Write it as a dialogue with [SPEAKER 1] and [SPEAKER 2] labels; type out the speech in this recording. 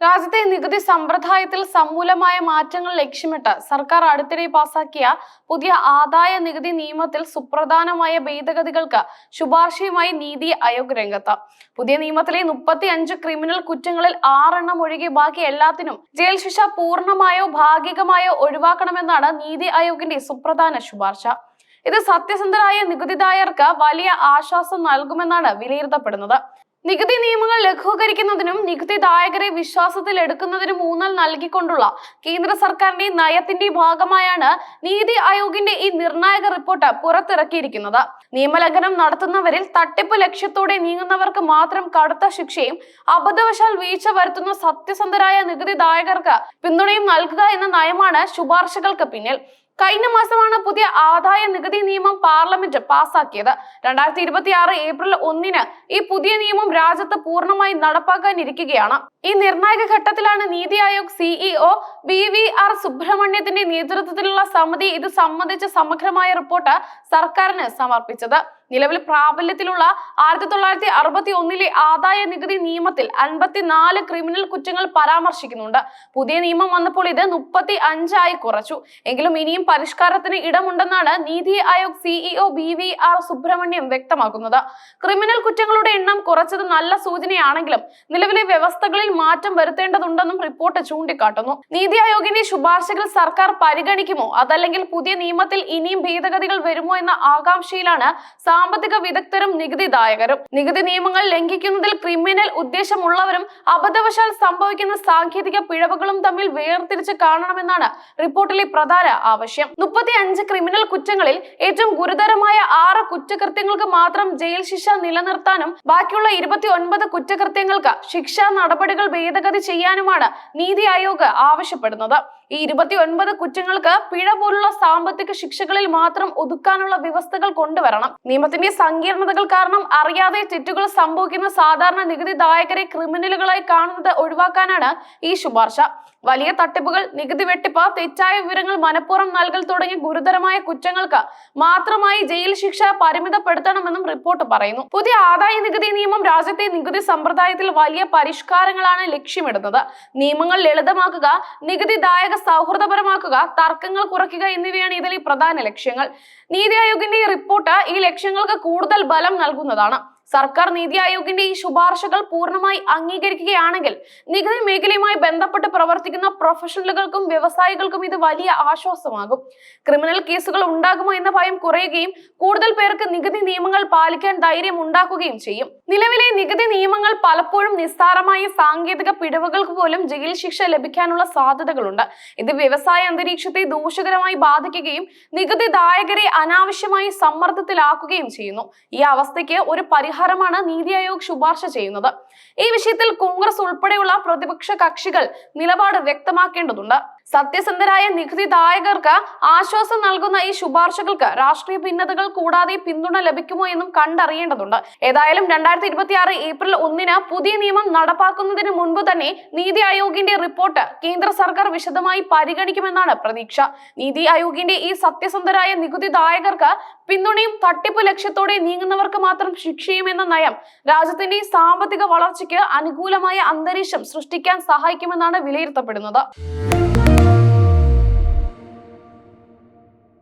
[SPEAKER 1] രാജ്യത്തെ നികുതി സമ്പ്രദായത്തിൽ സമൂലമായ മാറ്റങ്ങൾ ലക്ഷ്യമിട്ട് സർക്കാർ അടുത്തിടെ പാസാക്കിയ പുതിയ ആദായ നികുതി നിയമത്തിൽ സുപ്രധാനമായ ഭേദഗതികൾക്ക് ശുപാർശയുമായി നീതി ആയോഗ് രംഗത്ത്. പുതിയ നിയമത്തിലെ മുപ്പത്തി അഞ്ച് ക്രിമിനൽ കുറ്റങ്ങളിൽ ആറെണ്ണം ഒഴികെ ബാക്കി എല്ലാത്തിനും ജയിൽ ശിക്ഷ പൂർണമായോ ഭാഗികമായോ ഒഴിവാക്കണമെന്നാണ് നീതി ആയോഗിന്റെ സുപ്രധാന ശുപാർശ. ഇത് സത്യസന്ധരായ നികുതിദായകർക്ക് വലിയ ആശ്വാസം നൽകുമെന്നാണ് വിലയിരുത്തപ്പെടുന്നത്. നികുതി നിയമങ്ങൾ ലഘൂകരിക്കുന്നതിനും നികുതിദായകരെ വിശ്വാസത്തിൽ എടുക്കുന്നതിനും ഊന്നൽ നൽകിക്കൊണ്ടുള്ള കേന്ദ്ര സർക്കാരിന്റെ നയത്തിന്റെ ഭാഗമായാണ് നീതി ആയോഗിന്റെ ഈ നിർണായക റിപ്പോർട്ട് പുറത്തിറക്കിയിരിക്കുന്നത്. നിയമലംഘനം നടത്തുന്നവരിൽ തട്ടിപ്പ് ലക്ഷ്യത്തോടെ നീങ്ങുന്നവർക്ക് മാത്രം കടുത്ത ശിക്ഷയും അബദ്ധവശാൽ വീഴ്ച വരുത്തുന്ന സത്യസന്ധരായ നികുതിദായകർക്ക് പിന്തുണയും നൽകുക എന്ന നയമാണ് ശുപാർശകൾക്ക് പിന്നിൽ. കഴിഞ്ഞ മാസമാണ് പുതിയ ആദായ നികുതി നിയമം പാർലമെന്റ് പാസാക്കിയത്. രണ്ടായിരത്തി ഇരുപത്തി ആറ് ഏപ്രിൽ ഒന്നിന് ഈ പുതിയ നിയമം രാജ്യത്ത് പൂർണമായി നടപ്പാക്കാനിരിക്കുകയാണ്. ഈ നിർണായക ഘട്ടത്തിലാണ് NITI Aayog CEO B V R സുബ്രഹ്മണ്യത്തിന്റെ നേതൃത്വത്തിലുള്ള സമിതി ഇത് സംബന്ധിച്ച സമഗ്രമായ റിപ്പോർട്ട് സർക്കാരിന് സമർപ്പിച്ചത്. നിലവിൽ പ്രാബല്യത്തിലുള്ള ആയിരത്തി തൊള്ളായിരത്തി അറുപത്തി ഒന്നിലെ ആദായ നികുതി നിയമത്തിൽ അൻപത്തിനാല് ക്രിമിനൽ കുറ്റങ്ങൾ പരാമർശിക്കുന്നുണ്ട്. പുതിയ നിയമം വന്നപ്പോൾ ഇത് മുപ്പത്തി അഞ്ചായി കുറച്ചു. എങ്കിലും ഇനിയും പരിഷ്കാരത്തിന് ഇടമുണ്ടെന്നാണ് NITI Aayog CEO B V R Subrahmanyam വ്യക്തമാക്കുന്നത്. ക്രിമിനൽ കുറ്റങ്ങളുടെ എണ്ണം കുറച്ചത് നല്ല സൂചനയാണെങ്കിലും നിലവിലെ വ്യവസ്ഥകളിൽ മാറ്റം വരുത്തേണ്ടതുണ്ടെന്നും റിപ്പോർട്ട് ചൂണ്ടിക്കാട്ടുന്നു. നീതി ആയോഗിന്റെ ശുപാർശകൾ സർക്കാർ പരിഗണിക്കുമോ? അതല്ലെങ്കിൽ പുതിയ നിയമത്തിൽ ഇനിയും ഭേദഗതികൾ വരുമോ എന്ന ആകാംക്ഷയിലാണ് സാമ്പത്തിക വിദഗ്ധരും നികുതിദായകരും നികുതി നിയമങ്ങൾ ലംഘിക്കുന്നതിൽ ക്രിമിനൽ ഉദ്ദേശമുള്ളവരും അബദ്ധവശാൽ സംഭവിക്കുന്ന സാങ്കേതിക പിഴവുകളും തമ്മിൽ വേർതിരിച്ച് കാണണമെന്നാണ് റിപ്പോർട്ടിലെ പ്രധാന ആവശ്യം. മുപ്പത്തി അഞ്ച് ക്രിമിനൽ കുറ്റങ്ങളിൽ ഏറ്റവും ഗുരുതരമായ ആറ് കുറ്റകൃത്യങ്ങൾക്ക് മാത്രം ജയിൽ ശിക്ഷ നിലനിർത്താനും ബാക്കിയുള്ള ഇരുപത്തി ഒൻപത് കുറ്റകൃത്യങ്ങൾക്ക് ശിക്ഷാ നടപടികൾ ഭേദഗതി ചെയ്യാനുമാണ് നീതി ആയോഗ് ആവശ്യപ്പെടുന്നത്. ഈ ഇരുപത്തി ഒൻപത് കുറ്റങ്ങൾക്ക് പിഴ പോലുള്ള സാമ്പത്തിക ശിക്ഷകളിൽ മാത്രം ഒതുക്കാനുള്ള വ്യവസ്ഥകൾ കൊണ്ടുവരണം. നിയമത്തിന്റെ സങ്കീർണതകൾ കാരണം അറിയാതെ തെറ്റുകൾ സംഭവിക്കുന്ന സാധാരണ നികുതിദായകരെ ക്രിമിനലുകളായി കാണുന്നത് ഒഴിവാക്കാനാണ് ഈ ശുപാർശ. വലിയ തട്ടിപ്പുകൾ നികുതി വെട്ടിപ്പ് തെറ്റായ വിവരങ്ങൾ മനഃപൂർവം നൽകൽ തുടങ്ങിയ ഗുരുതരമായ കുറ്റങ്ങൾക്ക് മാത്രമായി ജയിൽ ശിക്ഷ പരിമിതപ്പെടുത്തണമെന്നും റിപ്പോർട്ട് പറയുന്നു. പുതിയ ആദായ നികുതി നിയമം രാജ്യത്തെ നികുതി സമ്പ്രദായത്തിൽ വലിയ പരിഷ്കാരങ്ങളാണ് ലക്ഷ്യമിടുന്നത്. നിയമങ്ങൾ ലളിതമാക്കുക നികുതിദായക സൗഹൃദപരമാക്കുക തർക്കങ്ങൾ കുറയ്ക്കുക എന്നിവയാണ് ഇതിലെ പ്രധാന ലക്ഷ്യങ്ങൾ. നീതി ആയോഗിന്റെ ഈ റിപ്പോർട്ട് ഈ ലക്ഷ്യങ്ങൾക്ക് കൂടുതൽ ബലം നൽകുന്നതാണ്. സർക്കാർ നീതി ആയോഗിന്റെ ഈ ശുപാർശകൾ പൂർണമായി അംഗീകരിക്കുകയാണെങ്കിൽ നികുതി മേഖലയുമായി ബന്ധപ്പെട്ട് പ്രവർത്തിക്കുന്ന പ്രൊഫഷണലുകൾക്കും വ്യവസായികൾക്കും ഇത് വലിയ ആശ്വാസമാകും. ക്രിമിനൽ കേസുകൾ ഉണ്ടാകുമോ എന്ന ഭയം കുറയുകയും കൂടുതൽ പേർക്ക് നികുതി നിയമങ്ങൾ പാലിക്കാൻ ധൈര്യം ഉണ്ടാക്കുകയും ചെയ്യും. നിലവിലെ നികുതി നിയമങ്ങൾ പലപ്പോഴും നിസ്സാരമായ സാങ്കേതിക പിഴവുകൾക്ക് പോലും ജയിൽ ശിക്ഷ ലഭിക്കാനുള്ള സാധ്യതകളുണ്ട്. ഇത് വ്യവസായ അന്തരീക്ഷത്തെ ദോഷകരമായി ബാധിക്കുകയും നികുതിദായകരെ അനാവശ്യമായി സമ്മർദ്ദത്തിലാക്കുകയും ചെയ്യുന്നു. ഈ അവസ്ഥയ്ക്ക് ഒരു പരിഹാരമാണ് നീതി ആയോഗ് ശുപാർശ ചെയ്യുന്നത്. ഈ വിഷയത്തിൽ കോൺഗ്രസ് ഉൾപ്പെടെയുള്ള പ്രതിപക്ഷ കക്ഷികൾ നിലപാട് വ്യക്തമാക്കേണ്ടതുണ്ട്. സത്യസന്ധരായ നികുതിദായകർക്ക് ആശ്വാസം നൽകുന്ന ഈ ശുപാർശകൾക്ക് രാഷ്ട്രീയ ഭിന്നതകൾ കൂടാതെ പിന്തുണ ലഭിക്കുമോ എന്നും കണ്ടറിയേണ്ടതുണ്ട്. ഏതായാലും രണ്ടായിരത്തി ഇരുപത്തി ആറ് ഏപ്രിൽ ഒന്നിന് പുതിയ നിയമം നടപ്പാക്കുന്നതിന് മുൻപ് തന്നെ നീതി ആയോഗിന്റെ റിപ്പോർട്ട് കേന്ദ്ര സർക്കാർ വിശദമായി പരിഗണിക്കുമെന്നാണ് പ്രതീക്ഷ. നീതി ആയോഗിന്റെ ഈ സത്യസന്ധരായ നികുതിദായകർക്ക് പിന്തുണയും തട്ടിപ്പ് ലക്ഷ്യത്തോടെ നീങ്ങുന്നവർക്ക് മാത്രം ശിക്ഷയും എന്ന നയം രാജ്യത്തിന്റെ സാമ്പത്തിക വളർച്ചയ്ക്ക് അനുകൂലമായ അന്തരീക്ഷം സൃഷ്ടിക്കാൻ സഹായിക്കുമെന്നാണ് വിലയിരുത്തപ്പെടുന്നത്.